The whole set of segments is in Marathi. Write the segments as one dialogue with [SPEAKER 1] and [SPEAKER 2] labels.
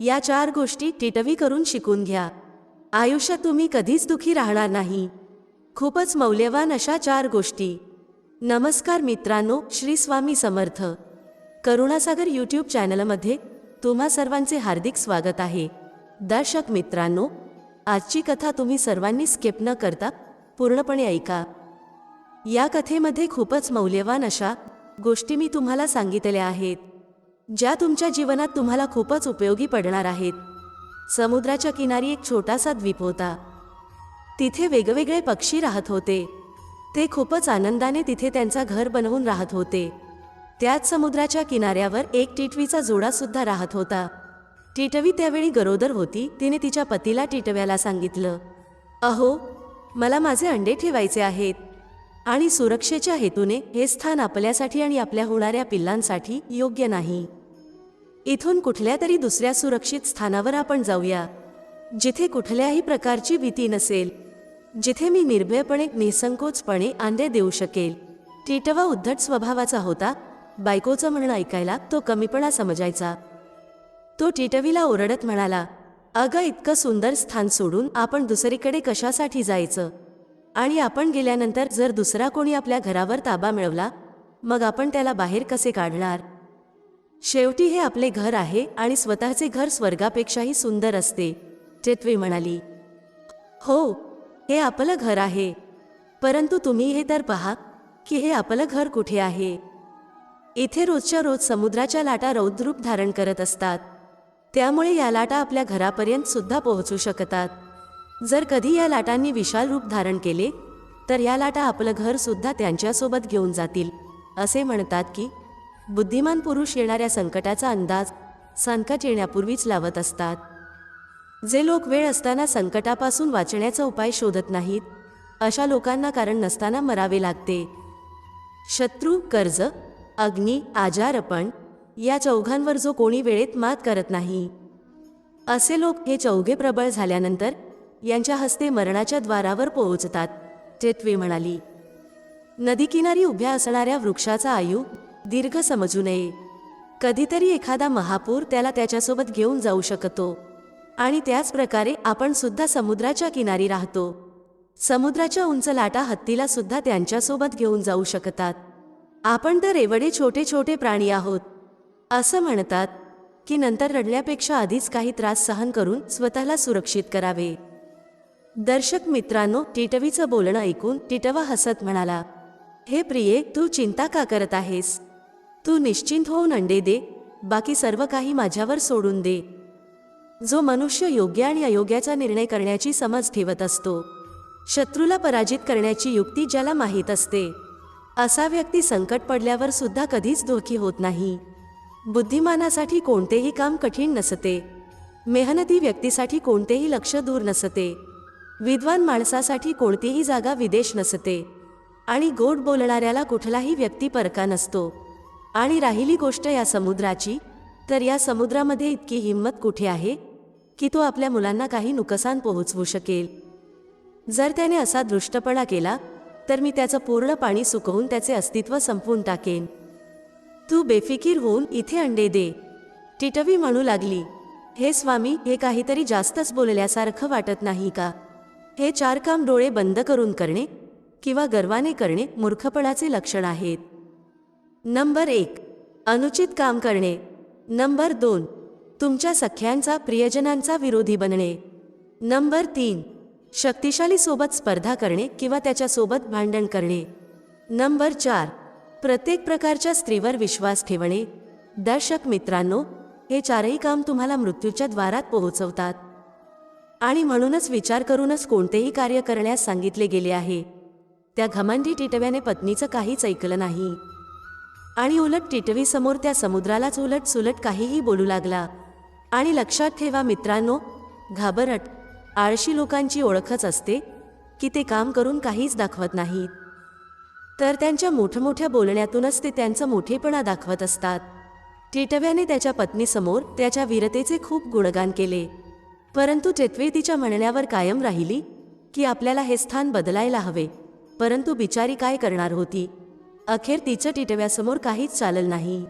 [SPEAKER 1] या चार गोष्टी टिटवी करून शिकून घ्या. आयुष्यात तुम्ही कधीच दुखी राहणार नाही. खूपच मौल्यवान अशा चार गोष्टी. नमस्कार मित्रांनो श्री स्वामी समर्थ. करुणासागर यूट्यूब चॅनलमध्ये तुम्हा सर्वांचे हार्दिक स्वागत आहे. दर्शक मित्रांनो आजची कथा तुम्ही सर्वांनी स्किप न करता पूर्णपणे ऐका. या कथेमध्ये खूपच मौल्यवान अशा गोष्टी मी तुम्हाला सांगितल्या आहेत. ज्या तुमच्या जीवनात तुम्हाला खूपच उपयोगी पडणार आहेत. समुद्राच्या किनारी एक छोटासा द्वीप होता. तिथे वेगवेगळे पक्षी राहत होते. ते खूपच आनंदाने तिथे त्यांचा घर बनवून राहत होते. त्याच समुद्राच्या किनाऱ्यावर एक टिटवीचा जोडासुद्धा राहत होता. टिटवी त्यावेळी गरोदर होती तिने तिच्या पतीला टिटव्याला सांगितलं अहो मला माझे अंडे ठेवायचे आहेत. आणि सुरक्षेच्या हेतूने हे स्थान आपल्यासाठी आणि आपल्या होणाऱ्या पिल्लांसाठी योग्य नाही. इथून कुठल्या तरी दुसऱ्या सुरक्षित स्थानावर आपण जाऊया जिथे कुठल्याही प्रकारची भीती नसेल जिथे मी निर्भयपणे निसंकोचपणे आंदे देऊ शकेल. टिटवा उद्धट स्वभावाचा होता. बायकोचं म्हणणं ऐकायला तो कमीपणा समजायचा. तो टिटवीला ओरडत म्हणाला अगं इतकं सुंदर स्थान सोडून आपण दुसरीकडे कशासाठी जायचं? आणि आपण गेल्यानंतर जर दुसरा कोणी आपल्या घरावर ताबा मिळवला मग आपण त्याला बाहेर कसे काढणार? शेवटी हे आपले घर आहे आणि स्वतःचे घर स्वर्गापेक्षाही सुंदर असते. चेत्वे म्हणाली हो हे आपलं घर आहे. परंतु तुम्ही हे तर पहा की हे आपलं घर कुठे आहे? इथे रोजच्या रोज समुद्राच्या लाटा रौद्रूप धारण करत असतात. त्यामुळे या लाटा आपल्या घरापर्यंत सुद्धा पोहोचू शकतात. जर कधी या लाटांनी विशाल रूप धारण केले तर या लाटा आपलं घर सुद्धा त्यांच्यासोबत घेऊन जातील असे म्हणतात की बुद्धिमान पुरुष येणाऱ्या संकटाचा अंदाज संकट येण्यापूर्वीच लावत असतात. जे लोक वेळ असताना संकटापासून वाचण्याचा उपाय शोधत नाहीत अशा लोकांना कारण नसताना मरावे लागते. शत्रू कर्ज अग्नी आजारपण या चौघांवर जो कोणी वेळेत मात करत नाही. असे लोक हे चौघे प्रबळ झाल्यानंतर यांच्या हस्ते मरणाच्या द्वारावर पोहोचतात टेटवे म्हणाली. नदीकिनारी उभ्या असणाऱ्या वृक्षाचा आयु दीर्घ समजू नये. कधीतरी एखादा महापूर त्याला त्याच्यासोबत घेऊन जाऊ शकतो. आणि त्याच प्रकारे आपण सुद्धा समुद्राच्या किनारी राहतो. समुद्राच्या उंच लाटा हत्तीला सुद्धा त्यांच्यासोबत घेऊन जाऊ शकतात. आपण तर एवढे छोटे छोटे प्राणी आहोत. असं म्हणतात की नंतर रडण्यापेक्षा आधीच काही त्रास सहन करून स्वतःला सुरक्षित करावे. दर्शक मित्रांनो टिटवीचं बोलणं ऐकून टिटवा हसत म्हणाला हे प्रिये तू चिंता का करत आहेस? तू निश्चिंत होऊन अंडे दे बाकी सर्व काही माझ्यावर सोडून दे. जो मनुष्य योग्य आणि अयोग्याचा निर्णय करण्याची समज ठेवत असतो शत्रूला पराजित करण्याची युक्ती ज्याला माहीत असते असा व्यक्ती संकट पडल्यावर सुद्धा कधीच धोकी होत नाही. बुद्धिमानासाठी कोणतेही काम कठीण नसते. मेहनती व्यक्तीसाठी कोणतेही लक्ष दूर नसते. विद्वान माणसासाठी कोणतीही जागा विदेश नसते. आणि गोड बोलणाऱ्याला कुठलाही व्यक्ती परका नसतो. आणि राहिली गोष्ट या समुद्राची तर या समुद्रामध्ये इतकी हिंमत कुठे आहे की तो आपल्या मुलांना काही नुकसान पोहोचवू शकेल? जर त्याने असा दृष्टपणा केला तर मी त्याचं पूर्ण पाणी सुकवून त्याचे अस्तित्व संपवून टाकेन. तू बेफिकीर होऊन इथे अंडे दे. टिटवी म्हणू लागली हे स्वामी हे काहीतरी जास्तच बोलल्यासारखं वाटत नाही का? हे चार काम डोळे बंद करून करणे किंवा गर्वाने करणे मूर्खपणाचे लक्षण आहेत. नंबर एक अनुचित काम करणे. नंबर दोन तुमच्या सख्यांचा प्रियजनांचा विरोधी बनणे. नंबर तीन शक्तिशाली सोबत स्पर्धा करणे किंवा त्याच्यासोबत भांडण करणे. नंबर चार प्रत्येक प्रकारच्या स्त्रीवर विश्वास ठेवणे. दर्शक मित्रांनो हे चारही काम तुम्हाला मृत्यूच्या द्वारात पोहोचवतात. आणि म्हणूनच विचार करूनच कोणतेही कार्य करण्यास सांगितले गेले आहे. त्या घमंडी टिटव्याने पत्नीचं काहीच ऐकलं नाही. आणि उलट टिटवी समोर त्या समुद्रालाच उलट सुलट काहीही बोलू लागला. आणि लक्षात ठेवा मित्रांनो घाबरट आळशी लोकांची ओळखच असते की ते काम करून काहीच दाखवत नाहीत. तर त्यांच्या मोठमोठ्या बोलण्यातूनच ते त्यांचं मोठेपणा दाखवत असतात. टिटव्याने त्याच्या पत्नीसमोर त्याच्या वीरतेचे खूप गुणगान केले. परंतु टिटवे तिच्या म्हणण्यावर कायम राहिली की आपल्याला हे स्थान बदलायला हवे परंतु बिचारी काय करणार होती? अखेर तिचं टिटव्यासमोर काहीच चालल नाही.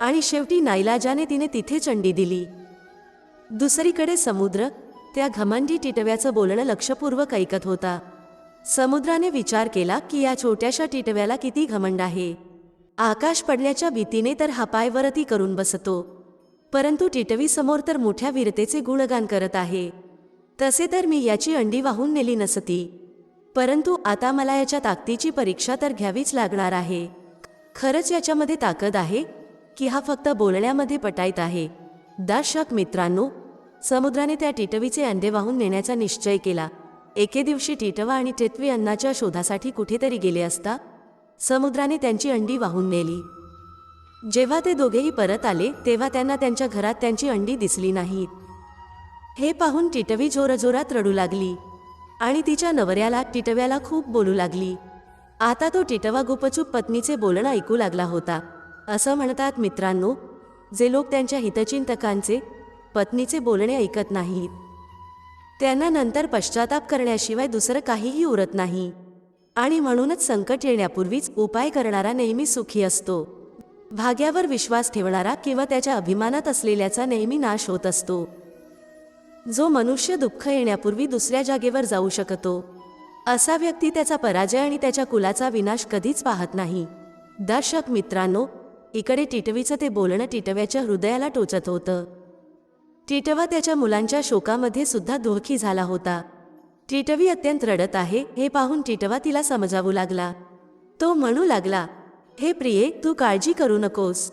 [SPEAKER 1] आणि शेवटी नाईलाजाने तिने तिथे चंडी दिली. दुसरीकडे समुद्र त्या घमंडी टिटव्याचं बोलणं लक्षपूर्वक ऐकत होता. समुद्राने विचार केला की या छोट्याशा टिटव्याला किती घमंड आहे. आकाश पडण्याच्या भीतीने तर हा करून बसतो. परंतु टिटवीसमोर तर मोठ्या वीरतेचे गुणगान करत आहे. तसे तर मी याची अंडी वाहून नेली नसती. परंतु आता मला याच्या ताकदीची परीक्षा तर घ्यावीच लागणार आहे. खरंच याच्यामध्ये ताकद आहे? की हा फक्त बोलण्यामध्ये पटाईत आहे? दर्शक मित्रांनो समुद्राने त्या टिटवीचे अंडे वाहून नेण्याचा निश्चय केला. एके दिवशी टिटवा आणि टिटवी अन्नाच्या शोधासाठी कुठेतरी गेले असता समुद्राने त्यांची अंडी वाहून नेली. जेव्हा ते दोघेही परत आले तेव्हा त्यांना त्यांच्या घरात त्यांची अंडी दिसली नाहीत. हे पाहून टिटवी जोरजोरात रडू लागली. आणि तिच्या नवऱ्याला टिटव्याला खूप बोलू लागली. आता तो टिटवा गुपचूप पत्नीचे बोलणं ऐकू लागला होता. असं म्हणतात मित्रांनो जे लोक त्यांच्या हितचिंतकांचे पत्नीचे बोलणे ऐकत नाहीत. त्यांना नंतर पश्चाताप करण्याशिवाय दुसरं काहीही उरत नाही. आणि म्हणूनच संकट येण्यापूर्वीच उपाय करणारा नेहमी सुखी असतो. भाग्यावर विश्वास ठेवणारा किंवा त्याच्या अभिमानात असलेल्याचा नेहमी नाश होत असतो. जो मनुष्य दुःख येण्यापूर्वी दुसऱ्या जागेवर जाऊ शकतो. असा व्यक्ती त्याचा पराजय आणि त्याच्या कुलाचा विनाश कधीच पाहत नाही. दर्शक मित्रांनो इकडे टिटवीचं ते बोलणं टिटव्याच्या हृदयाला टोचत होतं. टिटवा त्याच्या मुलांच्या शोकामध्ये सुद्धा दुःखी झाला होता. टिटवी अत्यंत रडत आहे हे पाहून टिटवा तिला समजावू लागला. तो म्हणू लागला हे प्रिये तू काळजी करू नकोस.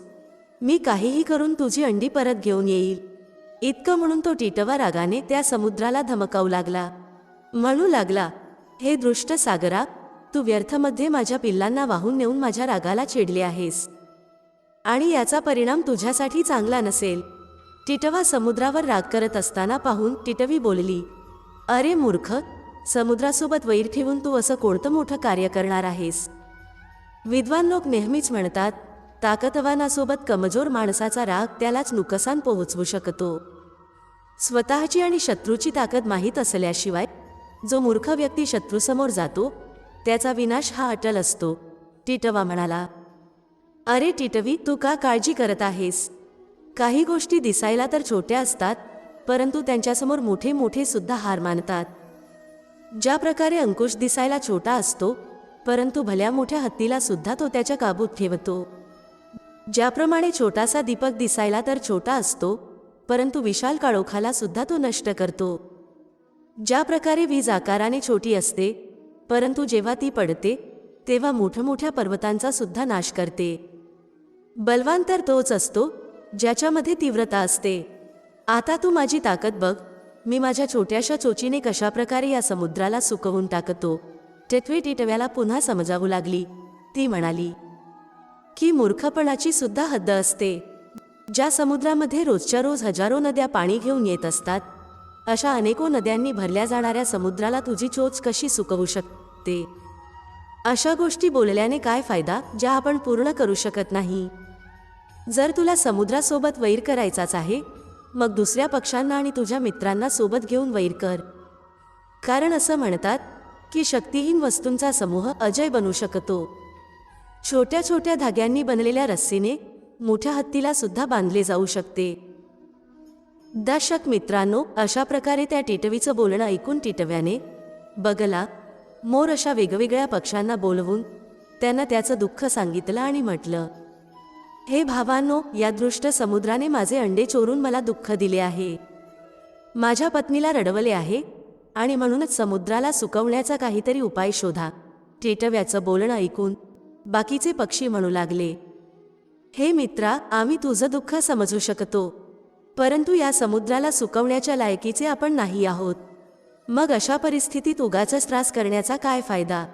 [SPEAKER 1] मी काहीही करून तुझी अंडी परत घेऊन येईल. इतकं म्हणून तो टिटवा रागाने त्या समुद्राला धमकावू लागला. म्हणू लागला हे दृष्ट सागरा तू व्यर्थमध्ये माझ्या पिल्लांना वाहून नेऊन माझ्या रागाला चिडले आहेस. आणि याचा परिणाम तुझ्यासाठी चांगला नसेल. टिटवा समुद्रावर राग करत असताना पाहून टिटवी बोलली अरे मूर्ख समुद्रासोबत वैर ठेवून तू असं कोणतं मोठं कार्य करणार आहेस? विद्वान लोक नेहमीच म्हणतात ताकदवानासोबत कमजोर माणसाचा राग त्यालाच नुकसान पोहोचवू शकतो. स्वतःची आणि शत्रूची ताकद माहीत असल्याशिवाय जो मूर्ख व्यक्ती शत्रूसमोर जातो त्याचा विनाश हा अटल असतो. टिटवा म्हणाला अरे टिटवी तू का काळजी करत आहेस? काही गोष्टी दिसायला तर छोट्या असतात परंतु त्यांच्यासमोर मोठे मोठे सुद्धा हार मानतात. ज्या प्रकारे अंकुश दिसायला छोटा असतो परंतु भल्या मोठ्या हत्तीला सुद्धा तो त्याच्या काबूत ठेवतो. ज्याप्रमाणे छोटासा दीपक दिसायला तर छोटा असतो परंतु विशाल काळोखाला सुद्धा तो नष्ट करतो. ज्या प्रकारे वीज आकाराने छोटी असते परंतु जेव्हा ती पडते तेव्हा मोठमोठ्या पर्वतांचा सुद्धा नाश करते. बलवान तर तोच असतो ज्याच्यामध्ये तीव्रता असते. आता तू माझी ताकद बघ मी माझ्या छोट्याशा चोचीने कशाप्रकारे या समुद्राला सुकवून टाकतो? टिटवी टिटव्याला पुन्हा समजावू लागली. ती म्हणाली की मूर्खपणाची सुद्धा हद्द असते. ज्या समुद्रामध्ये रोजच्या रोज हजारो नद्या पाणी घेऊन येत असतात अशा अनेको नद्यांनी भरल्या जाणाऱ्या समुद्राला तुझी चोच कशी सुकवू शकते? अशा गोष्टी बोलल्याने काय फायदा ज्या आपण पूर्ण करू शकत नाही? जर तुला समुद्रासोबत वैर करायचाच आहे मग दुसऱ्या पक्षांना आणि तुझ्या मित्रांना सोबत घेऊन वैर कर. कारण असं म्हणतात की शक्तिहीन वस्तूंचा समूह अजय बनू शकतो. छोट्या छोट्या धाग्यांनी बनलेल्या रस्सीने मोठ्या हत्तीला सुद्धा बांधले जाऊ शकते. दर्शक मित्रांनो अशा प्रकारे त्या टिटवीचं बोलणं ऐकून टिटव्याने बगला मोर अशा वेगवेगळ्या पक्ष्यांना बोलवून त्यांना त्याचं दुःख सांगितलं आणि म्हटलं हे भावांनो या दृष्ट समुद्राने माझे अंडे चोरून मला दुःख दिले आहे. माझ्या पत्नीला रडवले आहे आणि म्हणूनच समुद्राला सुकवण्याचा काहीतरी उपाय शोधा. टिटव्याचं बोलणं ऐकून बाकीचे पक्षी म्हणू लागले. हे मित्रा आम्ही तुझं दुःख समजू शकतो. परंतु या समुद्राला सुकवण्याच्या लायकीचे आपण नाही आहोत. मग अशा परिस्थितीत उगाचच त्रास करण्याचा काय फायदा?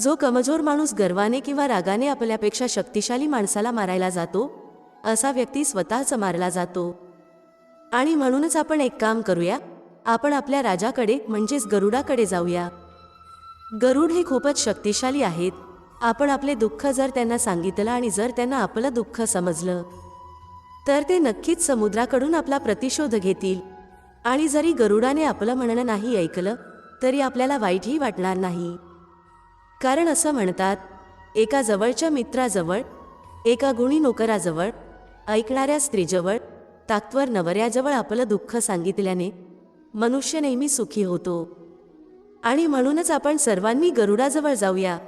[SPEAKER 1] जो कमजोर माणूस गर्वाने किंवा रागाने आपल्यापेक्षा शक्तिशाली माणसाला मारायला जातो असा व्यक्ती स्वतःच मारला जातो. आणि म्हणूनच आपण एक काम करूया आपण आपल्या राजाकडे म्हणजेच गरुडाकडे जाऊया. गरुड हे खूपच शक्तिशाली आहेत. आपण आपले दुःख जर त्यांना सांगितलं आणि जर त्यांना आपलं दुःख समजलं तर ते नक्कीच समुद्राकडून आपला प्रतिशोध घेतील. आणि जरी गरुडाने आपलं म्हणणं नाही ऐकलं तरी आपल्याला वाईटही वाटणार नाही. कारण असं म्हणतात एका जवळच्या मित्राजवळ एका गुणी नोकराजवळ ऐकणाऱ्या स्त्रीजवळ ताकदवर नवऱ्याजवळ आपलं दुःख सांगितल्याने मनुष्य नेहमी सुखी होतो. आणि म्हणूनच आपण सर्वांनी गरुडाजवळ जाऊया.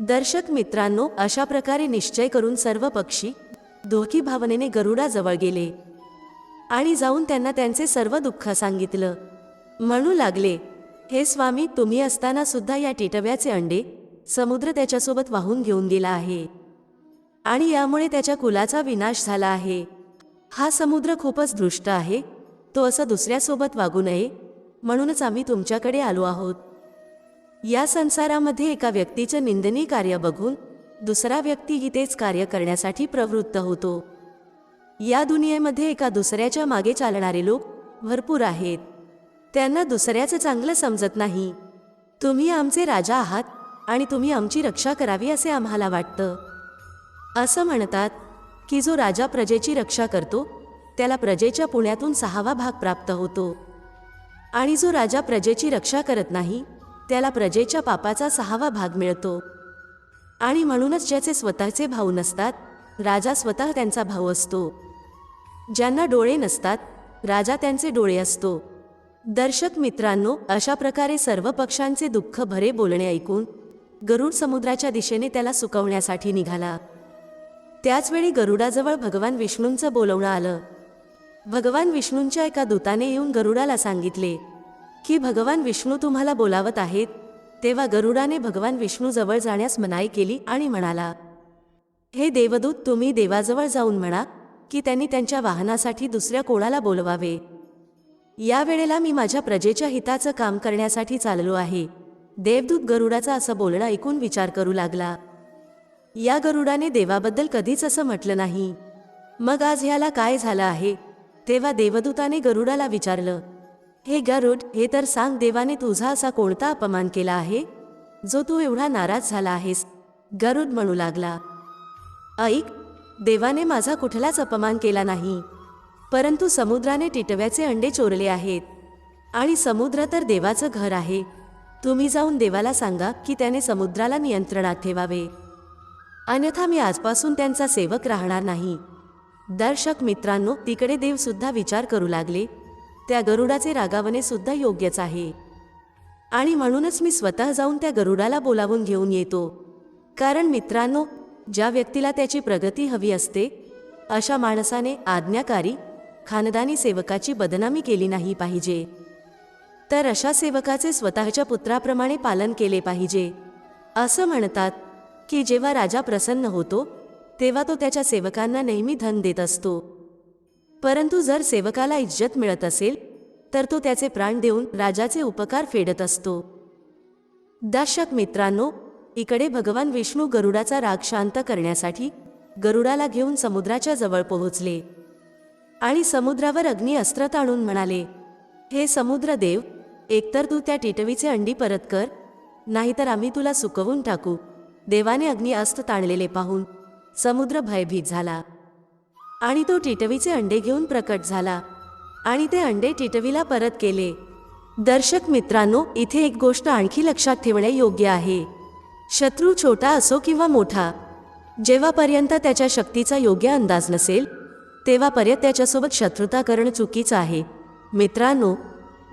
[SPEAKER 1] दर्शक मित्रांनो अशा प्रकारे निश्चय करून सर्व पक्षी दोखी भावनेने गरुडाजवळ गेले आणि जाऊन त्यांना त्यांचे सर्व दुःख सांगितलं. म्हणू लागले हे स्वामी तुम्ही असताना सुद्धा या टिटव्याचे अंडे समुद्र त्याच्यासोबत वाहून घेऊन गेला आहे आणि यामुळे त्याच्या कुलाचा विनाश झाला आहे. हा समुद्र खूपच दृष्ट आहे. तो असं दुसऱ्यासोबत वागू नये म्हणूनच आम्ही तुमच्याकडे आलो आहोत. या संसारामध्ये एका व्यक्तीचं निंदनीय कार्य बघून दुसरा व्यक्तीही तेच कार्य करण्यासाठी प्रवृत्त होतो. या दुनियेमध्ये एका दुसऱ्याच्या मागे चालणारे लोक भरपूर आहेत. त्यांना दुसऱ्याचं चांगलं समजत नाही. तुम्ही आमचे राजा आहात आणि तुम्ही आमची रक्षा करावी असे आम्हाला वाटतं. असं म्हणतात की जो राजा प्रजेची रक्षा करतो त्याला प्रजेच्या पुण्यातून सहावा भाग प्राप्त होतो. आणि जो राजा प्रजेची रक्षा करत नाही त्याला प्रजेच्या पापाचा सहावा भाग मिळतो. आणि म्हणूनच ज्याचे स्वतःचे भाऊ नसतात राजा स्वतः त्यांचा भाऊ असतो. ज्यांना डोळे नसतात राजा त्यांचे डोळे असतो. दर्शक मित्रांनो अशा प्रकारे सर्व पक्षांचे दुःख भरे बोलणे ऐकून गरुड समुद्राच्या दिशेने त्याला सुकवण्यासाठी निघाला. त्याचवेळी गरुडाजवळ भगवान विष्णूंचं बोलवणं आलं. भगवान विष्णूंच्या एका दूताने येऊन गरुडाला सांगितले की भगवान विष्णू तुम्हाला बोलावत आहेत तेव्हा गरुडाने भगवान विष्णूजवळ जाण्यास मनाई केली आणि म्हणाला हे देवदूत तुम्ही देवाजवळ जाऊन म्हणा की त्यांनी त्यांच्या वाहनासाठी दुसऱ्या कोणाला बोलवावे. या वेळेला मी माझ्या प्रजेच्या हिताचं काम करण्यासाठी चाललो आहे. देवदूत गरुडाचा असं बोलणं ऐकून विचार करू लागला. या गरुडाने देवाबद्दल कधीच असं म्हटलं नाही. मग आज ह्याला काय झालं आहे? तेव्हा देवदूताने गरुडाला विचारलं हे गरुड हे तर सांग देवाने तुझा असा कोणता अपमान केला आहे? जो तू एवढा नाराज झाला आहेस. गरुड म्हणू लागला. ऐक देवाने माझा कुठलाच अपमान केला नाही. परंतु समुद्राने टिटव्याचे अंडे चोरले आहेत. आणि समुद्र तर देवाचं घर आहे. तुम्ही जाऊन देवाला सांगा की त्याने समुद्राला नियंत्रणात ठेवावे. अन्यथा मी आजपासून त्यांचा सेवक राहणार नाही. दर्शक मित्रांनो तिकडे देवसुद्धा विचार करू लागले. त्या गरुडाचे रागावणे सुद्धा योग्यच आहे. आणि म्हणूनच मी स्वतः जाऊन त्या गरुडाला बोलावून घेऊन येतो. कारण मित्रांनो ज्या व्यक्तीला त्याची प्रगती हवी असते अशा माणसाने आज्ञाकारी खानदानी सेवकाची बदनामी केली नाही पाहिजे. तर अशा सेवकाचे स्वतःच्या पुत्राप्रमाणे पालन केले पाहिजे. असं म्हणतात की जेव्हा राजा प्रसन्न होतो तेव्हा तो त्याच्या सेवकांना नेहमी धन देत असतो. परंतु जर सेवकाला इज्जत मिळत असेल तर तो त्याचे प्राण देऊन राजाचे उपकार फेडत असतो. दर्शक मित्रांनो इकडे भगवान विष्णू गरुडाचा राग शांत करण्यासाठी गरुडाला घेऊन समुद्राच्या जवळ पोहोचले. आणि समुद्रावर अग्नी अस्त्र ताणून म्हणाले हे समुद्रदेव एकतर तू त्या टिटवीचे अंडी परत कर नाहीतर आम्ही तुला सुकवून टाकू. देवाने अग्नी अस्त्र ताणलेले पाहून समुद्र भयभीत झाला. आणि तो टिटवीचे अंडे घेऊन प्रकट झाला. आणि ते अंडे टिटवीला परत केले. दर्शक मित्रांनो इथे एक गोष्ट आणखी लक्षात ठेवणे योग्य आहे. शत्रू छोटा असो किंवा मोठा जेव्हापर्यंत त्याच्या शक्तीचा योग्य अंदाज नसेल तेव्हापर्यंत त्याच्यासोबत शत्रुता करणं चुकीचं आहे. मित्रांनो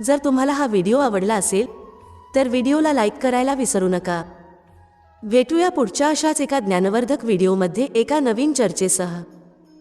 [SPEAKER 1] जर तुम्हाला हा व्हिडिओ आवडला असेल तर व्हिडिओला लाईक करायला विसरू नका. भेटूया पुढच्या अशाच एका ज्ञानवर्धक व्हिडिओमध्ये एका नवीन चर्चेसह.